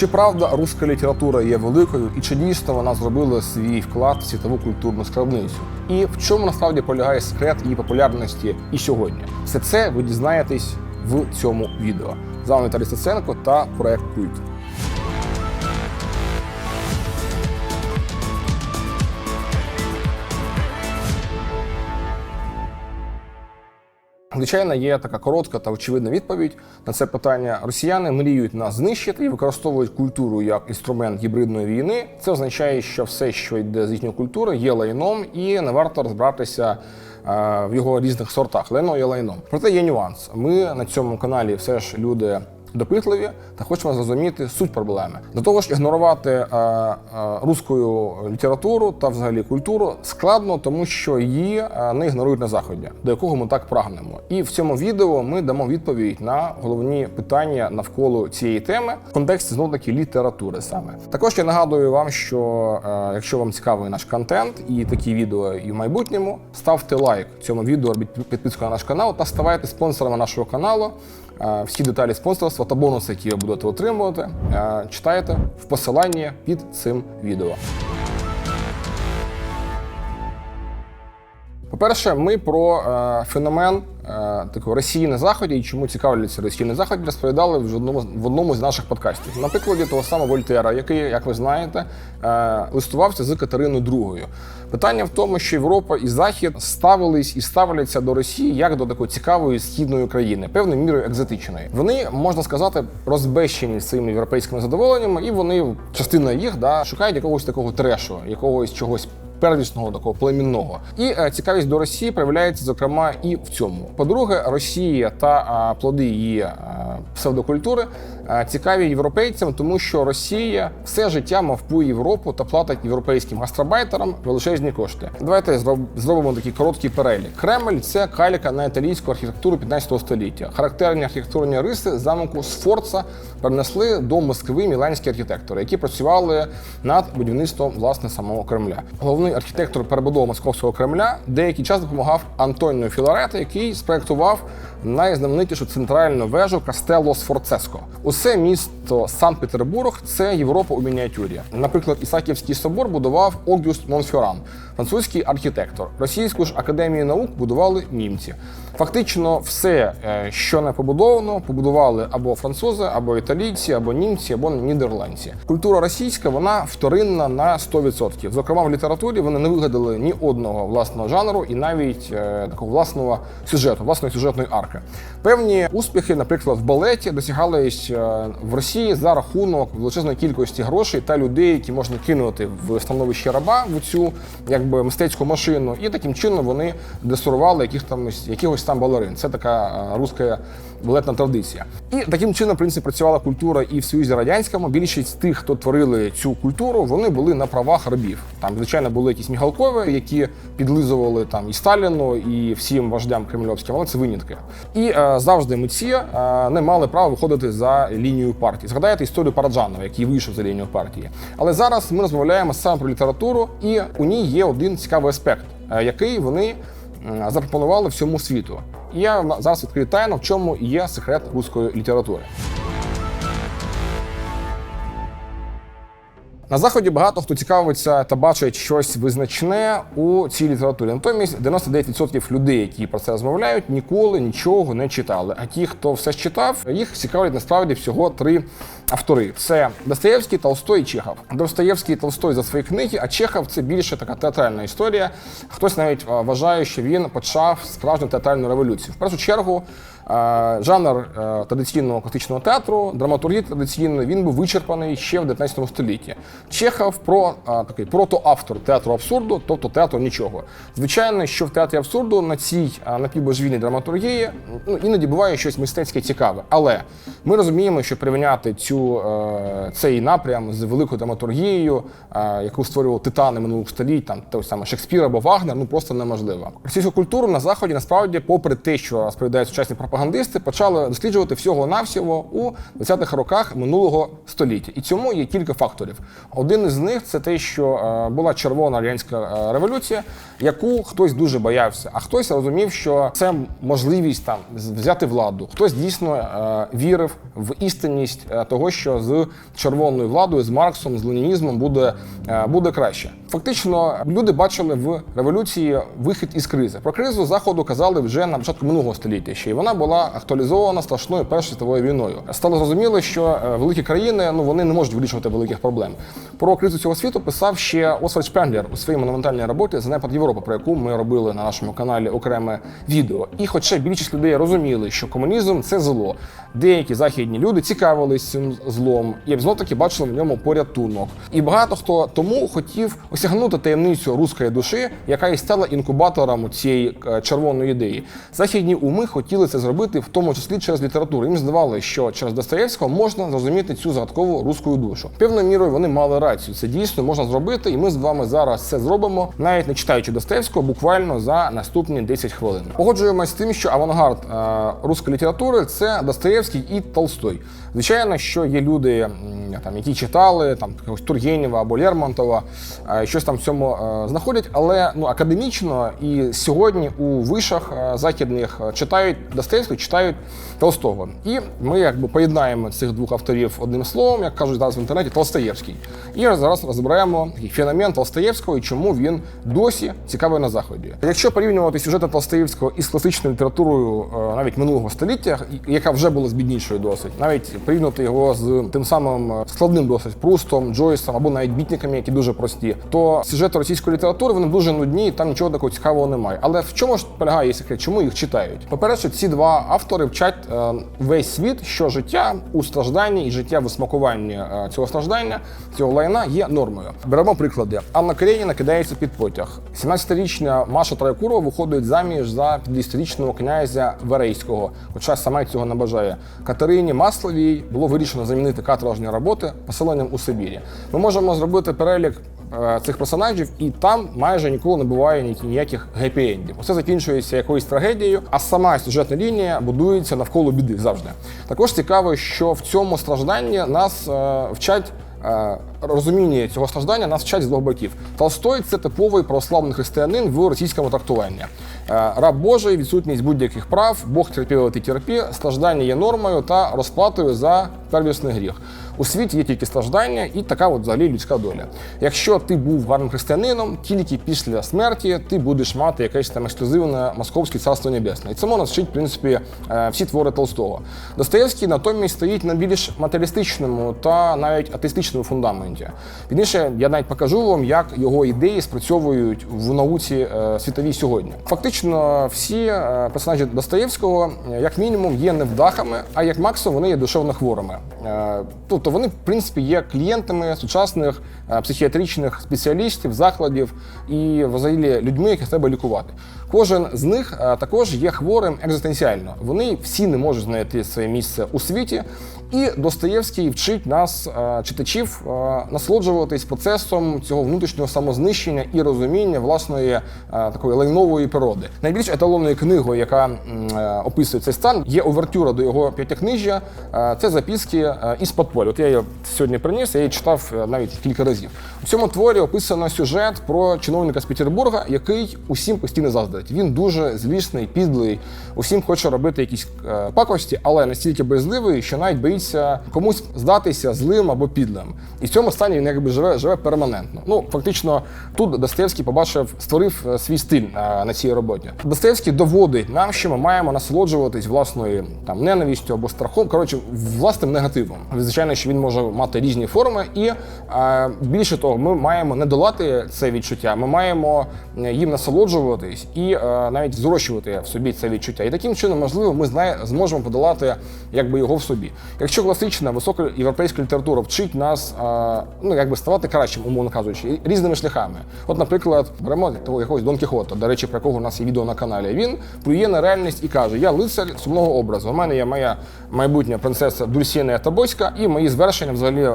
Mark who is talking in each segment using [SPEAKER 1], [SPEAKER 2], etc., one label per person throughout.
[SPEAKER 1] Чи правда руська література є великою, і чи дійсно вона зробила свій вклад в світову культурну скарбницю? І в чому насправді полягає секрет її популярності і сьогодні? Все це ви дізнаєтесь в цьому відео. З вами Віталій Стеценко та проект Культ. Звичайно, є така коротка та очевидна відповідь на це питання. Росіяни мріють нас знищити і використовують культуру як інструмент гібридної війни. Це означає, що все, що йде з їхньої культури, є лайном, і не варто розбиратися е, в його різних сортах. Лайно є лайном. Проте є нюанс. Ми на цьому каналі все ж люди. Допитливі та хочемо зрозуміти суть проблеми. До того ж, ігнорувати е, е, руську літературу та взагалі культуру складно, тому що її е, не ігнорують на заході, до якого ми так прагнемо. І в цьому відео ми дамо відповідь на головні питання навколо цієї теми в контексті знову таки літератури. Саме також я нагадую вам, що е, якщо вам цікавий наш контент і такі відео і в майбутньому, ставте лайк цьому відео, робіть підписку на наш канал та ставайте спонсорами нашого каналу. Е, Всі деталі спонсорства та бонуси, які ви будете отримувати, е, читайте в посиланні під цим відео. По-перше, ми про е, феномен такої Росії на заході і чому цікавляться Росії на заході, розповідали в одному в одному з наших подкастів. На прикладі того самого Вольтера, який, як ви знаєте, е, листувався з Катериною II. Питання в тому, що Європа і Захід ставились і ставляться до Росії як до такої цікавої східної країни, певною мірою екзотичної. Вони можна сказати розбещені своїми європейськими задоволеннями, і вони частина їх да шукають якогось такого трешу, якогось чогось первісного такого племінного. І е, цікавість до Росії проявляється зокрема і в цьому. По-друге, Росія та плоди її е, псевдокультури цікаві європейцям, тому що Росія все життя мавпує Європу та платить європейським гастробайтерам величезні кошти. Давайте зробимо такий короткий перелік. Кремль це калька на італійську архітектуру 15 століття. Характерні архітектурні риси замку Сфорца перенесли до Москви міланські архітектори, які працювали над будівництвом власне самого Кремля. Головний архітектор перебудови московського Кремля деякий час допомагав Антоніо Філарета, який спроектував найзнаменитішу центральну вежу Кастелло Сфорцеско. Усе місто Санкт-Петербург це Європа у мініатюрі. Наприклад, Ісаківський собор будував Огюст Монфьоран, французький архітектор. Російську ж академію наук будували німці. Фактично, все, е, що не побудовано, побудували або французи, або італійці, або німці, або нідерландці. Культура російська вона вторинна на 100%. Зокрема, в літературі вони не вигадали ні одного власного жанру і навіть е, такого власного сюжету, власної сюжетної арки. Певні успіхи, наприклад, в балеті досягались е, в Росії за рахунок величезної кількості грошей та людей, які можна кинути в становище раба в цю якби мистецьку машину, і таким чином вони десурували яких там якихось там балерин. Це така е, руська балетна традиція. І таким чином, в принципі, працювала культура і в Союзі Радянському. Більшість тих, хто творили цю культуру, вони були на правах рабів. Там, звичайно, були якісь мігалкові, які підлизували там і Сталіну, і всім вождям кремльовським, але це винятки. І е, завжди митці е, не мали права виходити за лінію партії. Згадайте історію Параджанова, який вийшов за лінію партії. Але зараз ми розмовляємо саме про літературу, і у ній є один цікавий аспект, е, який вони запропонували всьому світу. І я зараз відкрию тайну, в чому є секрет руської літератури. На заході багато хто цікавиться та бачить щось визначне у цій літературі. Натомість 99% людей, які про це розмовляють, ніколи нічого не читали. А ті, хто все читав, їх цікавлять насправді всього три автори: це Достоєвський, Толстой і Чехов. Достоєвський і Толстой за свої книги, а Чехов це більше така театральна історія. Хтось навіть вважає, що він почав справжню театральну революцію. В першу чергу. е, Жанр е, традиційного класичного театру, драматургії традиційної, він був вичерпаний ще в 19 столітті. Чехов про такий протоавтор театру абсурду, тобто театру нічого. Звичайно, що в театрі абсурду на цій а, напівбожевільній драматургії ну, іноді буває щось мистецьке цікаве. Але ми розуміємо, що порівняти цю е, цей напрям з великою драматургією, е, яку створювали титани минулих століть, там той саме Шекспір або Вагнер, ну просто неможливо. Російську культуру на заході насправді, попри те, що розповідають сучасні пропагандисти почали досліджувати всього-навсього у 20-х роках минулого століття. І цьому є кілька факторів. Один із них це те, що е, була червона радянська революція, яку хтось дуже боявся, а хтось розумів, що це можливість там взяти владу. Хтось дійсно вірив в істинність е, що з червоною владою, з Марксом, з ленінізмом буде, е, буде краще. Фактично, люди бачили в революції вихід із кризи. Про кризу заходу казали вже на початку минулого століття. Ще й вона була актуалізована страшною першою світовою війною. Стало зрозуміло, що е, великі країни ну вони не можуть вирішувати великих проблем. Про кризу цього світу писав ще Освальд Шпенглер у своїй монументальній роботі Занепад Європи, про яку ми робили на нашому каналі окреме відео. І хоча більшість людей розуміли, що комунізм це зло, деякі західні люди цікавились цим злом і знов таки бачили в ньому порятунок. І багато хто тому хотів осягнути таємницю руської душі, яка і стала інкубатором цієї е, червоної ідеї. Західні уми хотіли це зробити, в тому числі через літературу. Їм здавалося, що через Достоєвського можна зрозуміти цю загадкову руську душу. Певною мірою вони мали рацію. Це дійсно можна зробити, і ми з вами зараз це зробимо, навіть не читаючи Достоєвського, буквально за наступні 10 хвилин. Погоджуємось з тим, що авангард е, руської літератури це Достоєвський і Толстой. Звичайно, що є люди, там, які читали там Тургенєва або Лермонтова, е, щось там в цьому е, знаходять, але ну академічно і сьогодні у вишах е, західних читають Достоєвського, читають Толстого. І ми якби поєднаємо цих двох авторів одним словом, як кажуть зараз в інтернеті, Толстоєвський. І зараз такий феномен Толстоєвського і чому він досі цікавий на заході. Якщо порівнювати сюжети Толстоєвського із класичною літературою навіть минулого століття, яка вже була збіднішою досить, навіть порівнювати його з тим самим е, складним досить Прустом, Джойсом або навіть бітниками, які дуже прості, то сюжети російської літератури вони дуже нудні, і там нічого такого цікавого немає. Але в чому ж полягає секрет? Чому їх читають? По-перше, ці два автори вчать е, весь світ, що життя у стражданні і життя в смакуванні е, цього страждання, цього лайна є нормою. Беремо приклади. Анна Карєніна кидається під потяг. 17-річна Маша Троєкурова виходить заміж за 50-річного князя Верейського, хоча сама цього не бажає. Катерині Масловій було вирішено замінити каторжні роботи поселенням у Сибірі. Ми можемо зробити перелік е, цих персонажів, і там майже ніколи не буває ніяких гепі-ендів. Усе закінчується якоюсь трагедією, а сама сюжетна лінія будується навколо біди завжди. Також цікаво, що в цьому стражданні нас е, вчать. Розуміння цього страждання нас вчать з двох боків. Толстой це типовий православний християнин в російському трактуванні. Е, Раб Божий, відсутність будь-яких прав, Бог терпів, ти терпі, страждання є нормою та розплатою за первісний гріх. У світі є тільки страждання і така от взагалі людська доля. Якщо ти був гарним християнином, тільки після смерті ти будеш мати якесь там ексклюзивне московське царство небесне. І цьому нас вчить, в принципі, е, всі твори Толстого. Достоєвський натомість стоїть на більш матеріалістичному та навіть атеїстичному фундаменті. Пізніше я навіть покажу вам, як його ідеї спрацьовують в науці е, світовій сьогодні. Фактично, всі е, персонажі Достоєвського, е, як мінімум, є невдахами, а як максимум вони є душевно хворими. Тобто вони, в принципі, є клієнтами сучасних психіатричних спеціалістів, закладів і взагалі людьми, яких треба лікувати. Кожен з них також є хворим екзистенціально. Вони всі не можуть знайти своє місце у світі. І Достоєвський вчить нас, е, читачів, е, насолоджуватись процесом цього внутрішнього самознищення і розуміння власної е, такої лайнової природи. Найбільш еталонною книгою, яка описує цей стан, є овертюра до його п'ятикнижжя. Це записки із подполя. От я її сьогодні приніс, я її читав навіть кілька разів. У цьому творі описано сюжет про чиновника з Петербурга, який усім постійно заздрить. Він дуже злісний, підлий, усім хоче робити якісь пакості, але настільки безливий, що навіть боїться комусь здатися злим або підлим. І в цьому стані він якби живе, живе перманентно. Ну фактично, тут Достоєвський побачив, створив е, свій стиль е, на цій роботі. Достоєвський доводить нам, що ми маємо насолоджуватись власною там ненавистю або страхом. Коротше, власним негативом. Звичайно, що він може мати різні форми, і е, більше того, ми маємо не долати це відчуття. Ми маємо е, їм насолоджуватись і е, навіть зрощувати в собі це відчуття. І таким чином, можливо, ми знає, зможемо подолати якби його в собі. Якщо класична висока європейська література вчить нас ну якби ставати кращим, умовно кажучи, різними шляхами. От, наприклад, беремо того якогось Дон Кіхота, до речі, про якого у нас є відео на каналі. Він плює на реальність і каже: Я лицар сумного образу. У мене є моя майбутня принцеса Дульсіна Тобоська і мої звершення взагалі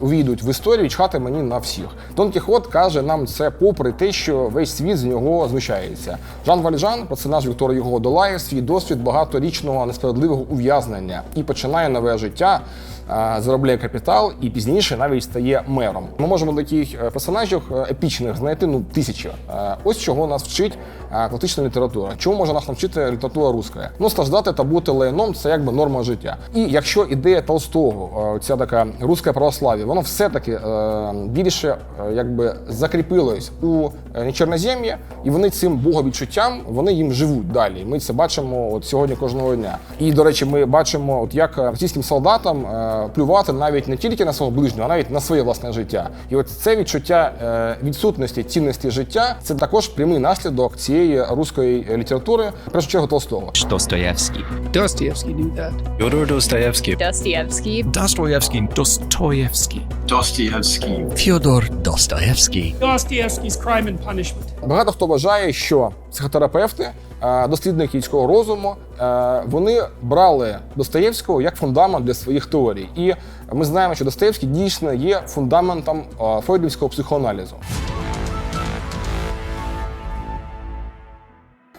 [SPEAKER 1] увійдуть в історію і чхати мені на всіх. Дон Кіхот каже нам це попри те, що весь світ з нього знущається. Жан Вальжан, персонаж Віктора Юго, долає свій досвід багаторічного несправедливого ув'язнення і починає нове життя. Е, Заробляє капітал і пізніше навіть стає мером. Ми можемо таких е, персонажів е, епічних знайти ну тисячі. Ось чого нас вчить класична література. Чому може нас навчити література руська? Ну страждати та бути лайном це якби норма життя. І якщо ідея Толстого, ця така руське православ'я, воно все-таки більше якби закріпилось у Чорнозем'ї, і вони цим боговідчуттям вони їм живуть далі. Ми це бачимо от сьогодні кожного дня. І до речі, ми бачимо, от як російським солдатам плювати навіть не тільки на свого ближнього, а навіть на своє власне життя. І от це відчуття е, відсутності цінності життя це також прямий наслідок цієї руської літератури, в першу чергу Толстого.
[SPEAKER 2] Dostoevsky.
[SPEAKER 3] Dostoevsky knew that.
[SPEAKER 4] Fyodor Dostoevsky.
[SPEAKER 5] Dostoevsky.
[SPEAKER 4] Dostoevsky.
[SPEAKER 2] Dostoevsky.
[SPEAKER 4] Dostoevsky.
[SPEAKER 2] Fyodor Dostoevsky.
[SPEAKER 3] Dostoevsky's Crime and Punishment.
[SPEAKER 1] Багато хто вважає, що психотерапевти, е, дослідники людського розуму, е, вони брали Достоєвського як фундамент для своїх теорій. І ми знаємо, що Достоєвський дійсно є фундаментом е, фройдівського психоаналізу.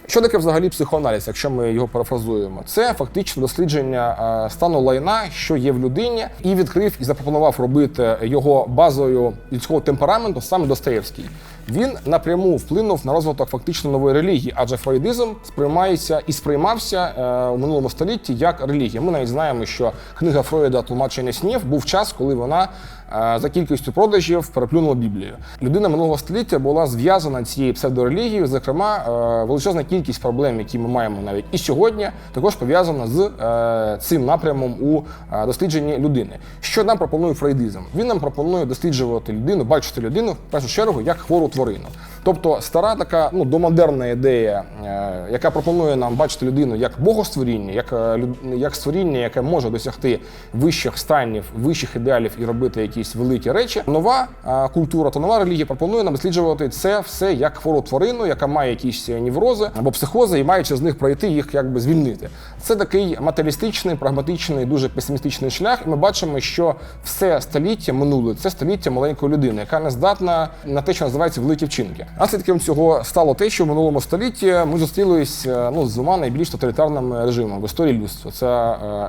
[SPEAKER 1] Що таке взагалі психоаналіз, якщо ми його парафразуємо? Це фактично дослідження е, стану лайна, що є в людині, і відкрив і запропонував робити його базою людського темпераменту саме Достоєвський. Він напряму вплинув на розвиток фактично нової релігії, адже фрейдизм сприймається і сприймався е, у минулому столітті як релігія. Ми навіть знаємо, що книга Фройда Тлумачення снів був час, коли вона е, за кількістю продажів переплюнула Біблію. Людина минулого століття була зв'язана цією псевдорелігією. Зокрема, е, величезна кількість проблем, які ми маємо навіть і сьогодні, також пов'язана з е, цим напрямом у е, дослідженні людини. Що нам пропонує фрейдизм? Він нам пропонує досліджувати людину, бачити людину в першу чергу як хвору тварину. Тобто стара така ну домодерна ідея, е, яка пропонує нам бачити людину як богостворіння, як, е, як створіння, яке може досягти вищих станів, вищих ідеалів і робити якісь великі речі. Нова е, культура та нова релігія пропонує нам досліджувати це все як хвору тварину, яка має якісь неврози або психози, і маючи з них пройти їх якби звільнити. Це такий матеріалістичний, прагматичний, дуже песимістичний шлях. І ми бачимо, що все століття минуле це століття маленької людини, яка не здатна на те, що називається великі вчинки. Наслідком цього стало те, що в минулому столітті ми зустрілись е, ну, з двома найбільш тоталітарними режимами в історії людства: це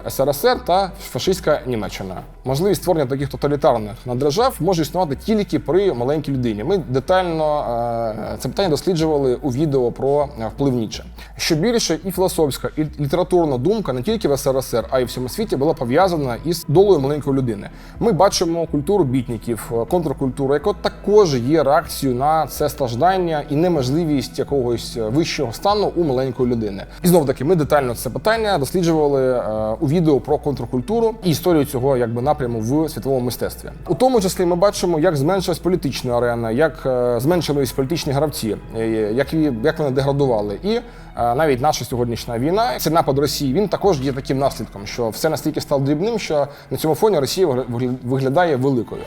[SPEAKER 1] е, СРСР та фашистська Німеччина. Можливість створення таких тоталітарних наддержав може існувати тільки при маленькій людині. Ми детально е, це питання досліджували у відео про вплив Ніче. Що більше, і філософська, і літературна думка не тільки в СРСР, а й в всьому світі була пов'язана із долею маленької людини. Ми бачимо культуру бітників, контркультуру, яка також є реакцією на це страждання і неможливість якогось е, вищого стану у маленької людини. І знов таки, ми детально це питання досліджували е, у відео про контркультуру і історію цього якби напряму в світовому мистецтві. У тому числі ми бачимо, як зменшилась політична арена, як е, зменшились політичні гравці, е, як, вони деградували. І навіть наша сьогоднішня війна, цей напад Росії, він також є таким наслідком, що все настільки стало дрібним, що на цьому фоні Росія вигля- виглядає великою.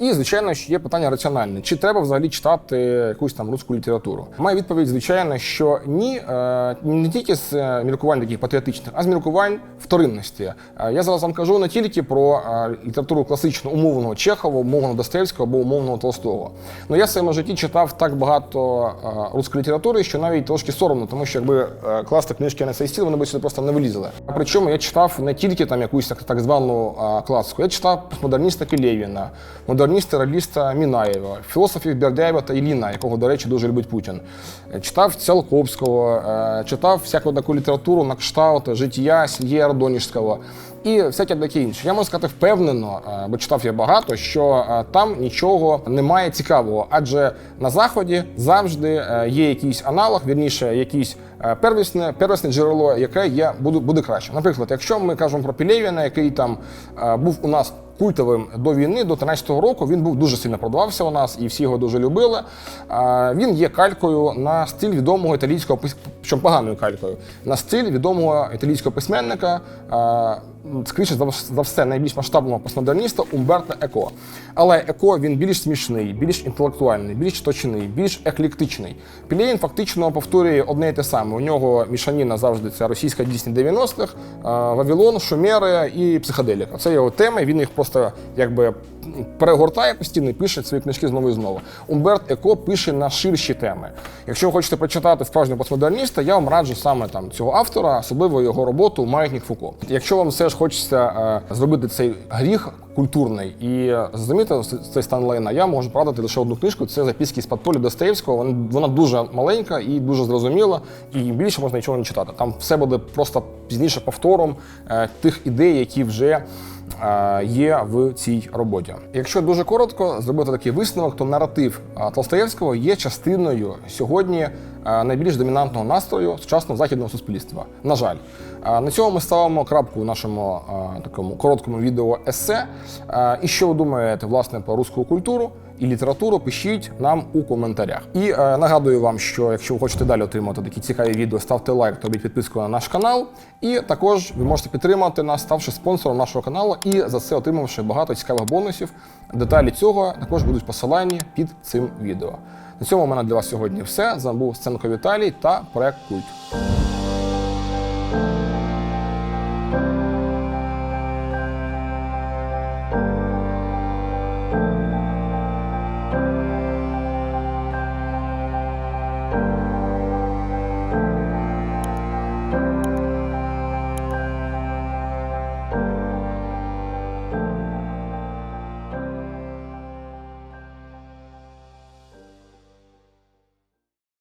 [SPEAKER 1] І, звичайно, є питання раціональне: чи треба взагалі читати якусь там руську літературу? Моя відповідь, звичайно, що ні, е, не тільки з е, міркувань таких патріотичних, а з міркувань вторинності. Е, Я зараз вам кажу не тільки про літературу класичну умовного Чехова, умовного Достоєвського або умовного Толстого. Ну я в своєму житті читав так багато руської літератури, що навіть трошки соромно, тому що якби класти книжки на цей стіл, вони б сюди просто не вилізли. Причому я читав не тільки там якусь так, так звану класику, я читав постмодерніста Кілєвіна, модерніста реаліста Мінаєва, філософів Бердяєва та Іліна, якого, до речі, дуже любить Путін. Е, Читав Циолковського, е, читав всяку таку літературу на кшталт життя Сергія Радоніжського і всяке таке інше. Я можу сказати впевнено, е, бо читав я багато, що там нічого немає цікавого, адже на заході завжди є якийсь аналог, вірніше, якийсь первісне, первісне джерело, яке є буде, буде краще. Наприклад, якщо ми кажемо про Пілєвіна, який там був у нас культовим до війни, до 13-го року, він був дуже сильно продавався у нас, і всі його дуже любили. Він є калькою на стиль відомого італійського причому поганою калькою, на стиль відомого італійського письменника. Скоріше за все найбільш масштабного постмодерніста Умберто Еко. Але Еко він більш смішний, більш інтелектуальний, більш точний, більш еклектичний. Пілєєн фактично повторює одне і те саме. У нього мішаніна завжди це російська дійсні 90-х, Вавілон, Шумери і психоделіка. Це його теми. Він їх просто якби перегортає постійно пише свої книжки знову і знову. Умберт Еко пише на ширші теми. Якщо ви хочете прочитати справжнього постмодерніста, я вам раджу саме там цього автора, особливо його роботу Маятник Фуко. Якщо вам все ж хочеться е, зробити цей гріх культурний і е, зрозуміти цей стан Лейна, я можу порадити лише одну книжку. Це записки з подполі Достоєвського. Вона, вона дуже маленька і дуже зрозуміла, і більше можна нічого не читати. Там все буде просто пізніше повтором е, тих ідей, які вже є в цій роботі. Якщо дуже коротко зробити такий висновок, то наратив е, Толстоєвського є частиною сьогодні е, найбільш домінантного настрою сучасного західного суспільства. На жаль, Е, на цьому ми ставимо крапку у нашому е, такому короткому відео есе. Е, І що ви думаєте власне про руську культуру? І літературу пишіть нам у коментарях. І е, нагадую вам, що якщо ви хочете далі отримати такі цікаві відео, ставте лайк та робіть підписку на наш канал. І також ви можете підтримати нас, ставши спонсором нашого каналу, і за це отримавши багато цікавих бонусів. Деталі цього також будуть посиланні під цим відео. На цьому у мене для вас сьогодні все. З вами був Сценко Віталій та проект Культ.